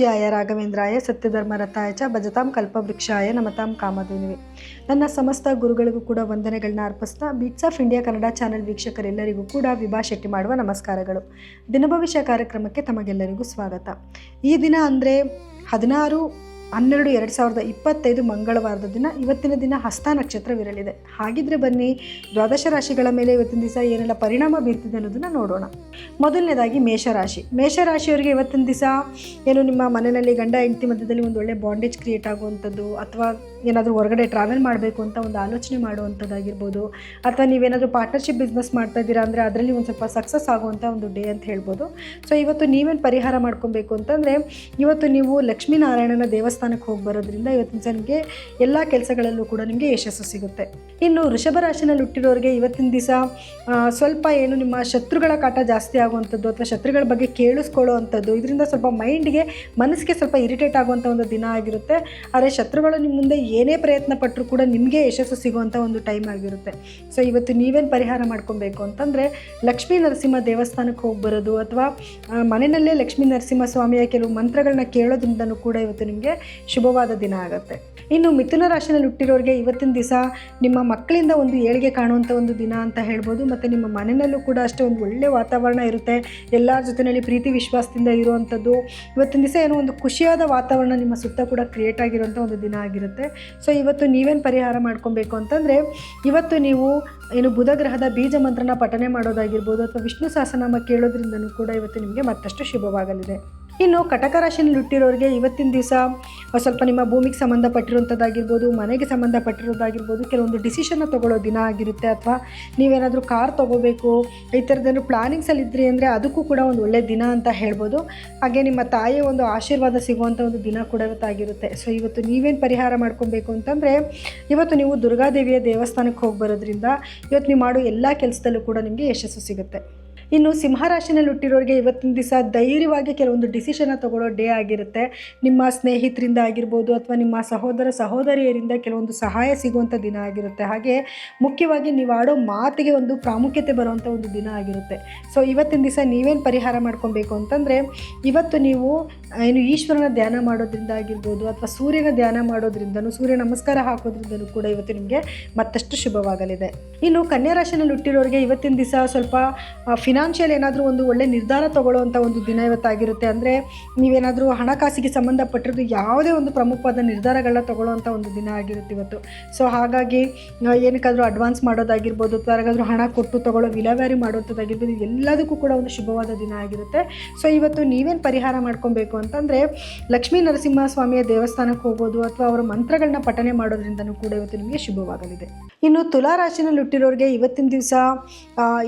ಪೂಜ್ಯಾಯ ರಾಘವೇಂದ್ರಾಯ ಸತ್ಯಧರ್ಮರಥಾಯ ಚ ಭಜತಾಂ ಕಲ್ಪವೃಕ್ಷಾಯ ನಮತಾಂ ಕಾಮಧೇನುವೆ. ನನ್ನ ಸಮಸ್ತ ಗುರುಗಳಿಗೂ ಕೂಡ ವಂದನೆಗಳನ್ನ ಅರ್ಪಿಸ್ತಾ Beats of India Kannada channel ವೀಕ್ಷಕರೆಲ್ಲರಿಗೂ ಕೂಡ ವಿಭಾ ಶೆಟ್ಟಿ ಮಾಡುವ ನಮಸ್ಕಾರಗಳು. ದಿನಭವಿಷ್ಯ ಕಾರ್ಯಕ್ರಮಕ್ಕೆ ತಮಗೆಲ್ಲರಿಗೂ ಸ್ವಾಗತ. ಈ ದಿನ ಅಂದರೆ ಹದಿನಾರು ಹನ್ನೆರಡು ಎರಡು ಸಾವಿರದ ಇಪ್ಪತ್ತೈದು ಮಂಗಳವಾರದ ದಿನ, ಇವತ್ತಿನ ದಿನ ಹಸ್ತ ನಕ್ಷತ್ರವಿರಲಿದೆ. ಹಾಗಿದ್ರೆ ಬನ್ನಿ, ದ್ವಾದಶ ರಾಶಿಗಳ ಮೇಲೆ ಇವತ್ತಿನ ದಿವಸ ಏನೆಲ್ಲ ಪರಿಣಾಮ ಬೀರ್ತಿದೆ ಅನ್ನೋದನ್ನು ನೋಡೋಣ. ಮೊದಲನೇದಾಗಿ ಮೇಷರಾಶಿ. ಮೇಷರಾಶಿಯವರಿಗೆ ಇವತ್ತಿನ ದಿವಸ ಏನು ನಿಮ್ಮ ಮನೆಯಲ್ಲಿ ಗಂಡ, ಹೆಂಡತಿ ಮಧ್ಯದಲ್ಲಿ ಒಂದು ಒಳ್ಳೆ ಬಾಂಡೇಜ್ ಕ್ರಿಯೇಟ್ ಆಗುವಂಥದ್ದು ಅಥವಾ ಏನಾದರೂ ಹೊರಗಡೆ ಟ್ರಾವೆಲ್ ಮಾಡಬೇಕು ಅಂತ ಒಂದು ಆಲೋಚನೆ ಮಾಡುವಂಥದ್ದಾಗಿರ್ಬೋದು, ಅಥವಾ ನೀವೇನಾದರೂ ಪಾರ್ಟ್ನರ್ಶಿಪ್ ಬಿಸ್ನೆಸ್ ಮಾಡ್ತಾ ಇದ್ದೀರಾ ಅಂದರೆ ಅದರಲ್ಲಿ ಒಂದು ಸ್ವಲ್ಪ ಸಕ್ಸಸ್ ಆಗುವಂಥ ಒಂದು ಡೇ ಅಂತ ಹೇಳ್ಬೋದು. ಸೊ ಇವತ್ತು ನೀವೇನು ಪರಿಹಾರ ಮಾಡ್ಕೊಬೇಕು ಅಂತಂದರೆ, ಇವತ್ತು ನೀವು ಲಕ್ಷ್ಮೀನಾರಾಯಣನ ದೇವಸ್ಥಾನಕ್ಕೆ ಹೋಗಿ ಬರೋದ್ರಿಂದ ಇವತ್ತಿನ ಜನಕ್ಕೆ ಎಲ್ಲ ಕೆಲಸಗಳಲ್ಲೂ ಕೂಡ ನಿಮಗೆ ಯಶಸ್ಸು ಸಿಗುತ್ತೆ. ಇನ್ನು ವೃಷಭ ರಾಶಿನಲ್ಲಿ ಹುಟ್ಟಿರೋರಿಗೆ ಇವತ್ತಿನ ದಿವಸ ಸ್ವಲ್ಪ ಏನು ನಿಮ್ಮ ಶತ್ರುಗಳ ಕಾಟ ಜಾಸ್ತಿ ಆಗುವಂಥದ್ದು ಅಥವಾ ಶತ್ರುಗಳ ಬಗ್ಗೆ ಕೇಳಿಸ್ಕೊಳ್ಳೋ ಅಂಥದ್ದು ಇದರಿಂದ ಸ್ವಲ್ಪ ಮೈಂಡ್ಗೆ ಮನಸ್ಸಿಗೆ ಸ್ವಲ್ಪ ಇರಿಟೇಟ್ ಆಗುವಂಥ ಒಂದು ದಿನ ಆಗಿರುತ್ತೆ. ಆದರೆ ಶತ್ರುಗಳು ನಿಮ್ಮ ಮುಂದೆ ಏನೇ ಪ್ರಯತ್ನ ಪಟ್ಟರು ಕೂಡ ನಿಮಗೆ ಯಶಸ್ಸು ಸಿಗುವಂಥ ಒಂದು ಟೈಮ್ ಆಗಿರುತ್ತೆ. ಸೊ ಇವತ್ತು ನೀವೇನು ಪರಿಹಾರ ಮಾಡ್ಕೊಬೇಕು ಅಂತಂದರೆ, ಲಕ್ಷ್ಮೀ ನರಸಿಂಹ ದೇವಸ್ಥಾನಕ್ಕೆ ಹೋಗಿ ಬರೋದು ಅಥವಾ ಮನೆಯಲ್ಲೇ ಲಕ್ಷ್ಮೀ ನರಸಿಂಹ ಸ್ವಾಮಿಯ ಕೆಲವು ಮಂತ್ರಗಳನ್ನ ಕೇಳೋದ್ರಿಂದನೂ ಕೂಡ ಇವತ್ತು ನಿಮಗೆ ಶುಭವಾದ ದಿನ ಆಗುತ್ತೆ. ಇನ್ನು ಮಿಥುನ ರಾಶಿನಲ್ಲಿ ಹುಟ್ಟಿರೋರಿಗೆ ಇವತ್ತಿನ ದಿವಸ ನಿಮ್ಮ ಮಕ್ಕಳಿಂದ ಒಂದು ಏಳಿಗೆ ಕಾಣುವಂಥ ಒಂದು ದಿನ ಅಂತ ಹೇಳ್ಬೋದು. ಮತ್ತು ನಿಮ್ಮ ಮನೆಯಲ್ಲೂ ಕೂಡ ಅಷ್ಟೇ ಒಂದು ಒಳ್ಳೆ ವಾತಾವರಣ ಇರುತ್ತೆ. ಎಲ್ಲರ ಜೊತೆಯಲ್ಲಿ ಪ್ರೀತಿ, ವಿಶ್ವಾಸದಿಂದ ಇರುವಂಥದ್ದು. ಇವತ್ತಿನ ದಿವಸ ಏನೋ ಒಂದು ಖುಷಿಯಾದ ವಾತಾವರಣ ನಿಮ್ಮ ಸುತ್ತ ಕೂಡ ಕ್ರಿಯೇಟ್ ಆಗಿರುವಂಥ ಒಂದು ದಿನ ಆಗಿರುತ್ತೆ. ಸೊ ಇವತ್ತು ನೀವೇನು ಪರಿಹಾರ ಮಾಡ್ಕೊಬೇಕು ಅಂತಂದರೆ, ಇವತ್ತು ನೀವು ಏನು ಬುಧಗ್ರಹದ ಬೀಜ ಮಂತ್ರನ ಪಠನೆ ಮಾಡೋದಾಗಿರ್ಬೋದು ಅಥವಾ ವಿಷ್ಣು ಸಹಸ್ರನಾಮ ಕೇಳೋದ್ರಿಂದನೂ ಕೂಡ ಇವತ್ತು ನಿಮಗೆ ಮತ್ತಷ್ಟು ಶುಭವಾಗಲಿದೆ. ಇನ್ನು ಕಟಕ ರಾಶಿಯಲ್ಲಿ ಹುಟ್ಟಿರೋರಿಗೆ ಇವತ್ತಿನ ದಿವಸ ಸ್ವಲ್ಪ ನಿಮ್ಮ ಭೂಮಿಗೆ ಸಂಬಂಧಪಟ್ಟಿರುವಂಥದ್ದಾಗಿರ್ಬೋದು, ಮನೆಗೆ ಸಂಬಂಧಪಟ್ಟಿರೋದಾಗಿರ್ಬೋದು ಕೆಲವೊಂದು ಡಿಸಿಷನ್ನ ತೊಗೊಳ್ಳೋ ದಿನ ಆಗಿರುತ್ತೆ ಅಥವಾ ನೀವೇನಾದರೂ ಕಾರ್ ತೊಗೋಬೇಕು, ಈ ಥರದ್ದೇನು ಪ್ಲಾನಿಂಗ್ಸಲ್ಲಿ ಇದ್ರಿ ಅಂದರೆ ಅದಕ್ಕೂ ಕೂಡ ಒಂದು ಒಳ್ಳೆಯ ದಿನ ಅಂತ ಹೇಳ್ಬೋದು. ಹಾಗೆ ನಿಮ್ಮ ತಾಯಿಯ ಒಂದು ಆಶೀರ್ವಾದ ಸಿಗುವಂಥ ಒಂದು ದಿನ ಕೂಡ ಇವತ್ತಾಗಿರುತ್ತೆ ಸೊ ಇವತ್ತು ನೀವೇನು ಪರಿಹಾರ ಮಾಡ್ಕೊಬೇಕು ಅಂತಂದರೆ, ಇವತ್ತು ನೀವು ದುರ್ಗಾದೇವಿಯ ದೇವಸ್ಥಾನಕ್ಕೆ ಹೋಗಿ ಬರೋದ್ರಿಂದ ಇವತ್ತು ನೀವು ಮಾಡೋ ಎಲ್ಲ ಕೆಲಸದಲ್ಲೂ ಕೂಡ ನಿಮಗೆ ಯಶಸ್ಸು ಸಿಗುತ್ತೆ. ಇನ್ನು ಸಿಂಹರಾಶಿನಲ್ಲಿ ಹುಟ್ಟಿರೋರಿಗೆ ಇವತ್ತಿನ ದಿವಸ ಧೈರ್ಯವಾಗಿ ಕೆಲವೊಂದು ಡಿಸಿಷನ್ನ ತಗೊಳ್ಳೋ ಡೇ ಆಗಿರುತ್ತೆ. ನಿಮ್ಮ ಸ್ನೇಹಿತರಿಂದ ಆಗಿರ್ಬೋದು ಅಥವಾ ನಿಮ್ಮ ಸಹೋದರ ಸಹೋದರಿಯರಿಂದ ಕೆಲವೊಂದು ಸಹಾಯ ಸಿಗುವಂಥ ದಿನ ಆಗಿರುತ್ತೆ. ಹಾಗೆ ಮುಖ್ಯವಾಗಿ ನೀವು ಆಡೋ ಮಾತಿಗೆ ಒಂದು ಪ್ರಾಮುಖ್ಯತೆ ಬರುವಂಥ ಒಂದು ದಿನ ಆಗಿರುತ್ತೆ. ಸೊ ಇವತ್ತಿನ ದಿವಸ ನೀವೇನು ಪರಿಹಾರ ಮಾಡ್ಕೊಬೇಕು ಅಂತಂದರೆ, ಇವತ್ತು ನೀವು ಏನು ಈಶ್ವರನ ಧ್ಯಾನ ಮಾಡೋದ್ರಿಂದ ಆಗಿರ್ಬೋದು ಅಥವಾ ಸೂರ್ಯನ ಧ್ಯಾನ ಮಾಡೋದ್ರಿಂದನೂ ಸೂರ್ಯ ನಮಸ್ಕಾರ ಹಾಕೋದ್ರಿಂದನೂ ಕೂಡ ಇವತ್ತು ನಿಮಗೆ ಮತ್ತಷ್ಟು ಶುಭವಾಗಲಿದೆ. ಇನ್ನು ಕನ್ಯಾ ರಾಶಿನಲ್ಲಿ ಹುಟ್ಟಿರೋರಿಗೆ ಇವತ್ತಿನ ದಿವಸ ಸ್ವಲ್ಪ ಫಿನಾನ್ಷಿಯಲ್ ಏನಾದರೂ ಒಂದು ಒಳ್ಳೆ ನಿರ್ಧಾರ ತಗೊಳ್ಳೋವಂಥ ಒಂದು ದಿನ ಇವತ್ತಾಗಿರುತ್ತೆ. ಅಂದರೆ ನೀವೇನಾದರೂ ಹಣಕಾಸಿಗೆ ಸಂಬಂಧಪಟ್ಟಿರೋದು ಯಾವುದೇ ಒಂದು ಪ್ರಮುಖವಾದ ನಿರ್ಧಾರಗಳನ್ನ ತಗೊಳ್ಳುವಂಥ ಒಂದು ದಿನ ಆಗಿರುತ್ತೆ ಇವತ್ತು. ಸೊ ಹಾಗಾಗಿ ಏನಕ್ಕಾದರೂ ಅಡ್ವಾನ್ಸ್ ಮಾಡೋದಾಗಿರ್ಬೋದು ಅಥವಾ ಯಾರಿಗಾದ್ರೂ ಹಣ ಕೊಟ್ಟು ತಗೊಳ್ಳೋ ವಿಲೇವಾರಿ ಮಾಡುವಂಥದ್ದಾಗಿರ್ಬೋದು ಎಲ್ಲದಕ್ಕೂ ಕೂಡ ಒಂದು ಶುಭವಾದ ದಿನ ಆಗಿರುತ್ತೆ. ಸೊ ಇವತ್ತು ನೀವೇನು ಪರಿಹಾರ ಮಾಡ್ಕೊಬೇಕು ಅಂತಂದರೆ ಲಕ್ಷ್ಮೀ ನರಸಿಂಹಸ್ವಾಮಿಯ ದೇವಸ್ಥಾನಕ್ಕೆ ಹೋಗೋದು ಅಥವಾ ಅವರ ಮಂತ್ರಗಳನ್ನ ಪಠನೆ ಮಾಡೋದ್ರಿಂದನೂ ಕೂಡ ಇವತ್ತು ನಿಮಗೆ ಶುಭವಾಗಲಿದೆ. ಇನ್ನು ತುಲಾ ರಾಶಿನಲ್ಲಿ ಹುಟ್ಟಿರೋರಿಗೆ ಇವತ್ತಿನ ದಿವಸ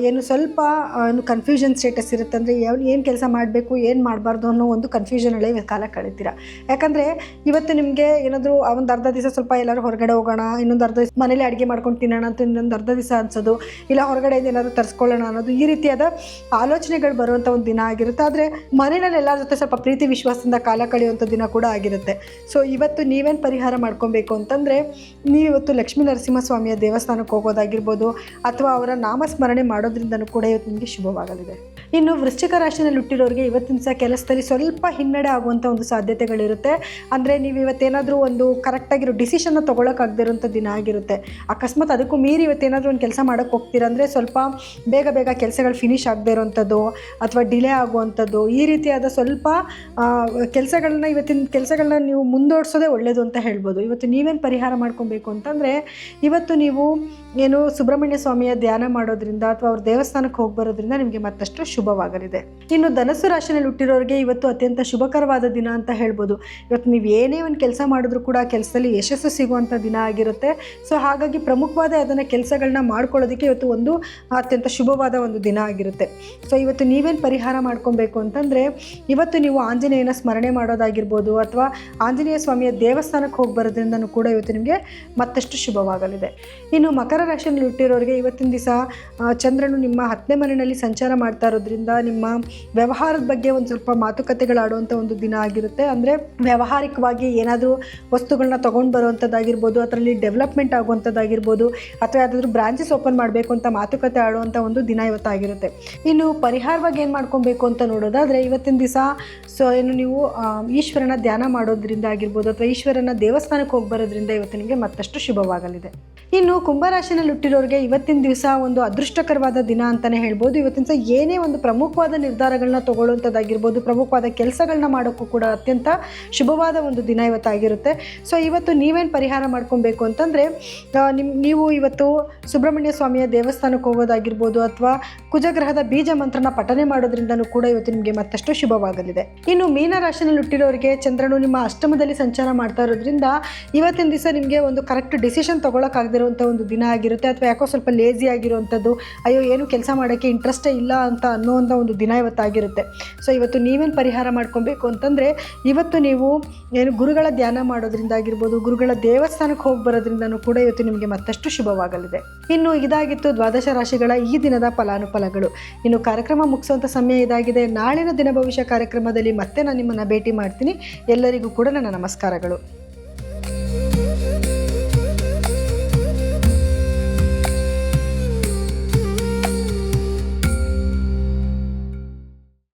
ಏನು ಸ್ವಲ್ಪ ಏನು ಕನ್ಫ್ಯೂಷನ್ ಸ್ಟೇಟಸ್ ಇರುತ್ತೆ ಅಂದರೆ ಏನು ಕೆಲಸ ಮಾಡಬೇಕು, ಏನು ಮಾಡಬಾರ್ದು ಅನ್ನೋ ಒಂದು ಕನ್ಫ್ಯೂಷನ್ ಅಲ್ಲೇ ಕಾಲ ಕಳೀತೀರ. ಯಾಕಂದರೆ ಇವತ್ತು ನಿಮಗೆ ಏನಾದರೂ ಒಂದು ಅರ್ಧ ದಿವಸ ಸ್ವಲ್ಪ ಎಲ್ಲರೂ ಹೊರಗಡೆ ಹೋಗೋಣ, ಇನ್ನೊಂದು ಅರ್ಧ ದಿವಸ ಮನೇಲಿ ಅಡುಗೆ ಮಾಡ್ಕೊಂಡು ತಿನ್ನೋಣ ಅಂತ ಇನ್ನೊಂದು ಅರ್ಧ ದಿವಸ ಅನ್ಸೋದು, ಇಲ್ಲ ಹೊರಗಡೆ ಏನಾದರೂ ತರಿಸ್ಕೊಳ್ಳೋಣ ಅನ್ನೋದು ಈ ರೀತಿಯಾದ ಆಲೋಚನೆಗಳು ಬರುವಂಥ ಒಂದು ದಿನ ಆಗಿರುತ್ತೆ. ಆದರೆ ಮನೆಯಲ್ಲಿ ಎಲ್ಲರ ಜೊತೆ ಸ್ವಲ್ಪ ಪ್ರೀತಿ ವಿಶ್ವಾಸದಿಂದ ಕಾಲ ಕಳೆಯುವಂಥ ದಿನ ಕೂಡ ಆಗಿರುತ್ತೆ. ಸೊ ಇವತ್ತು ನೀವೇನು ಪರಿಹಾರ ಮಾಡ್ಕೊಬೇಕು ಅಂತಂದರೆ ನೀವು ಇವತ್ತು ಲಕ್ಷ್ಮೀ ನರಸಿಂಹ ಸ್ವಾಮಿಯ ದೇವಸ್ಥಾನಕ್ಕೆ ಹೋಗೋದಾಗಿರ್ಬೋದು, ಅಥವಾ ಅವರ ನಾಮಸ್ಮರಣೆ ಮಾಡೋದ್ರಿಂದನೂ ಕೂಡ ಇವತ್ತು ನಿಮಗೆ ಶುಭವಾಗಲಿದೆ. ಇನ್ನು ವೃಶ್ಚಿಕ ರಾಶಿಯಲ್ಲಿ ಹುಟ್ಟಿರೋರಿಗೆ ಇವತ್ತಿನ ಸಹ ಕೆಲಸದಲ್ಲಿ ಸ್ವಲ್ಪ ಹಿನ್ನಡೆ ಆಗುವಂಥ ಒಂದು ಸಾಧ್ಯತೆಗಳಿರುತ್ತೆ. ಅಂದರೆ ನೀವು ಇವತ್ತೇನಾದರೂ ಒಂದು ಕರೆಕ್ಟಾಗಿರೋ ಡಿಸಿಷನ್ನ ತೊಗೊಳಕ್ಕಾಗದಿರೋಂಥ ದಿನ ಆಗಿರುತ್ತೆ. ಅಕಸ್ಮಾತ್ ಅದಕ್ಕೂ ಮೀರಿ ಇವತ್ತೇನಾದರೂ ಒಂದು ಕೆಲಸ ಮಾಡೋಕ್ಕೆ ಹೋಗ್ತೀರ ಅಂದರೆ ಸ್ವಲ್ಪ ಬೇಗ ಬೇಗ ಕೆಲಸಗಳು ಫಿನಿಶ್ ಆಗದೇ ಇರೋವಂಥದ್ದು ಅಥವಾ ಡಿಲೇ ಆಗುವಂಥದ್ದು ಈ ರೀತಿಯಾದ ಸ್ವಲ್ಪ ಕೆಲಸಗಳನ್ನ ಇವತ್ತಿನ ಕೆಲಸಗಳನ್ನ ನೀವು ಮುಂದೋಡಿಸೋದೇ ಒಳ್ಳೆಯದು ಅಂತ ಹೇಳ್ಬೋದು. ಇವತ್ತು ನೀವೇನು ಪರಿಹಾರ ಮಾಡ್ಕೊಬೇಕು ಅಂತಂದರೆ ಇವತ್ತು ನೀವು ಏನು ಸುಬ್ರಹ್ಮಣ್ಯ ಸ್ವಾಮಿಯ ಧ್ಯಾನ ಮಾಡೋದ್ರಿಂದ ಅಥವಾ ಅವ್ರ ದೇವಸ್ಥಾನಕ್ಕೆ ಹೋಗಿ ಬರೋದ್ರಿಂದ ನಿಮಗೆ ಮತ್ತಷ್ಟು ಶುಭವಾಗಲಿದೆ. ಇನ್ನು ಧನಸ್ಸು ರಾಶಿನಲ್ಲಿ ಹುಟ್ಟಿರೋರಿಗೆ ಇವತ್ತು ಅತ್ಯಂತ ಶುಭಕರವಾದ ದಿನ ಅಂತ ಹೇಳ್ಬೋದು. ಇವತ್ತು ನೀವು ಏನೇ ಒಂದು ಕೆಲಸ ಮಾಡಿದ್ರೂ ಕೂಡ ಕೆಲಸದಲ್ಲಿ ಯಶಸ್ಸು ಸಿಗುವಂಥ ದಿನ ಆಗಿರುತ್ತೆ. ಸೊ ಹಾಗಾಗಿ ಪ್ರಮುಖವಾದ ಅದನ್ನು ಕೆಲಸಗಳನ್ನ ಮಾಡ್ಕೊಳ್ಳೋದಕ್ಕೆ ಇವತ್ತು ಒಂದು ಅತ್ಯಂತ ಶುಭವಾದ ಒಂದು ದಿನ ಆಗಿರುತ್ತೆ. ಸೊ ಇವತ್ತು ನೀವೇನು ಪರಿಹಾರ ಮಾಡ್ಕೊಬೇಕು ಅಂತಂದರೆ, ಇವತ್ತು ನೀವು ಆಂಜನೇಯನ ಸ್ಮರಣೆ ಮಾಡೋದಾಗಿರ್ಬೋದು ಅಥವಾ ಆಂಜನೇಯ ಸ್ವಾಮಿಯ ದೇವಸ್ಥಾನಕ್ಕೆ ಹೋಗಿ ಬರೋದ್ರಿಂದನೂ ಕೂಡ ಇವತ್ತು ನಿಮಗೆ ಮತ್ತಷ್ಟು ಶುಭವಾಗಲಿದೆ. ಇನ್ನು ಮಕರ ರಾಶಿಯಲ್ಲಿ ಹುಟ್ಟಿರೋರಿಗೆ ಇವತ್ತಿನ ದಿವಸ ಚಂದ್ರನು ನಿಮ್ಮ ಹತ್ತನೇ ಮನೆಯಲ್ಲಿ ಸಂಚಾರ ಮಾಡ್ತಾ ಇರೋದ್ರಿಂದ ಮಾಡೋದ್ರಿಂದ ನಿಮ್ಮ ವ್ಯವಹಾರದ ಬಗ್ಗೆ ಒಂದು ಸ್ವಲ್ಪ ಮಾತುಕತೆಗಳಾಡುವಂಥ ಒಂದು ದಿನ ಆಗಿರುತ್ತೆ. ಅಂದರೆ ವ್ಯಾವಹಾರಿಕವಾಗಿ ಏನಾದರೂ ವಸ್ತುಗಳನ್ನ ತೊಗೊಂಡು ಬರುವಂಥದ್ದಾಗಿರ್ಬೋದು ಅದರಲ್ಲಿ ಡೆವಲಪ್ಮೆಂಟ್ ಆಗುವಂಥದ್ದಾಗಿರ್ಬೋದು ಅಥವಾ ಯಾವುದಾದ್ರೂ ಬ್ರಾಂಚಸ್ ಓಪನ್ ಮಾಡಬೇಕು ಅಂತ ಮಾತುಕತೆ ಆಡುವಂಥ ಒಂದು ದಿನ ಇವತ್ತಾಗಿರುತ್ತೆ. ಇನ್ನು ಪರಿಹಾರವಾಗಿ ಏನು ಮಾಡ್ಕೊಬೇಕು ಅಂತ ನೋಡೋದಾದರೆ, ಇವತ್ತಿನ ದಿವಸ ಸೊ ಏನು ನೀವು ಈಶ್ವರನ ಧ್ಯಾನ ಮಾಡೋದ್ರಿಂದ ಆಗಿರ್ಬೋದು, ಅಥವಾ ಈಶ್ವರನ ದೇವಸ್ಥಾನಕ್ಕೆ ಹೋಗಿ ಬರೋದ್ರಿಂದ ಇವತ್ತು ನಿಮಗೆ ಮತ್ತಷ್ಟು ಶುಭವಾಗಲಿದೆ. ಇನ್ನು ಕುಂಭರಾಶಿನಲ್ಲಿ ಹುಟ್ಟಿರೋರಿಗೆ ಇವತ್ತಿನ ದಿವಸ ಒಂದು ಅದೃಷ್ಟಕರವಾದ ದಿನ ಅಂತಲೇ ಹೇಳ್ಬೋದು. ಇವತ್ತಿನ ದಿವಸ ಏನೇ ಒಂದು ಪ್ರಮುಖವಾದ ನಿರ್ಧಾರಗಳನ್ನ ತಗೊಳ್ಳುವಂಥದ್ದಾಗಿರ್ಬೋದು ಪ್ರಮುಖವಾದ ಕೆಲಸಗಳನ್ನ ಮಾಡೋಕ್ಕೂ ಕೂಡ ಅತ್ಯಂತ ಶುಭವಾದ ಒಂದು ದಿನ ಇವತ್ತಾಗಿರುತ್ತೆ. ಸೊ ಇವತ್ತು ನೀವೇನು ಪರಿಹಾರ ಮಾಡ್ಕೊಬೇಕು ಅಂತಂದರೆ ನಿಮ್ಮ ನೀವು ಇವತ್ತು ಸುಬ್ರಹ್ಮಣ್ಯ ಸ್ವಾಮಿಯ ದೇವಸ್ಥಾನಕ್ಕೆ ಹೋಗೋದಾಗಿರ್ಬೋದು ಅಥವಾ ಕುಜಗ್ರಹದ ಬೀಜ ಮಂತ್ರನ ಪಠನೆ ಮಾಡೋದ್ರಿಂದನೂ ಕೂಡ ಇವತ್ತು ನಿಮಗೆ ಮತ್ತಷ್ಟು ಶುಭವಾಗಲಿದೆ. ಇನ್ನು ಮೀನರಾಶಿನಲ್ಲಿ ಹುಟ್ಟಿರೋರಿಗೆ ಚಂದ್ರನು ನಿಮ್ಮ ಅಷ್ಟಮದಲ್ಲಿ ಸಂಚಾರ ಮಾಡ್ತಾ ಇರೋದ್ರಿಂದ ಇವತ್ತಿನ ದಿವಸ ನಿಮಗೆ ಒಂದು ಕರೆಕ್ಟ್ ಡಿಸಿಷನ್ ತೊಗೊಳಕ್ಕಾಗದಿರುವಂಥ ಒಂದು ದಿನ ಆಗಿರುತ್ತೆ. ಅಥವಾ ಯಾಕೋ ಸ್ವಲ್ಪ ಲೇಜಿ ಆಗಿರುವಂಥದ್ದು ಅಯ್ಯೋ, ಏನು ಕೆಲಸ ಮಾಡೋಕ್ಕೆ ಇಂಟ್ರೆಸ್ಟೇ ಇಲ್ಲ ಅಂತ ಅನ್ನೋವಂಥ ಒಂದು ದಿನ ಇವತ್ತಾಗಿರುತ್ತೆ. ಸೊ ಇವತ್ತು ನೀವೇನು ಪರಿಹಾರ ಮಾಡ್ಕೊಬೇಕು ಅಂತಂದರೆ, ಇವತ್ತು ನೀವು ಏನು ಗುರುಗಳ ಧ್ಯಾನ ಮಾಡೋದ್ರಿಂದ ಆಗಿರ್ಬೋದು, ಗುರುಗಳ ದೇವಸ್ಥಾನಕ್ಕೆ ಹೋಗಿ ಬರೋದ್ರಿಂದನೂ ಕೂಡ ಇವತ್ತು ನಿಮಗೆ ಮತ್ತಷ್ಟು ಶುಭವಾಗಲಿದೆ. ಇನ್ನು ಇದಾಗಿತ್ತು ದ್ವಾದಶ ರಾಶಿಗಳ ಈ ದಿನದ ಫಲಾನುಫಲಗಳು. ಇನ್ನು ಕಾರ್ಯಕ್ರಮ ಮುಗಿಸುವಂಥ ಸಮಯ ಇದಾಗಿದೆ. ನಾಳಿನ ದಿನ ಭವಿಷ್ಯ ಕಾರ್ಯಕ್ರಮದಲ್ಲಿ ಮತ್ತೆ ನಾನು ನಿಮ್ಮನ್ನು ಭೇಟಿ ಮಾಡ್ತೀನಿ. ಎಲ್ಲರಿಗೂ ಕೂಡ ನನ್ನ ನಮಸ್ಕಾರಗಳು.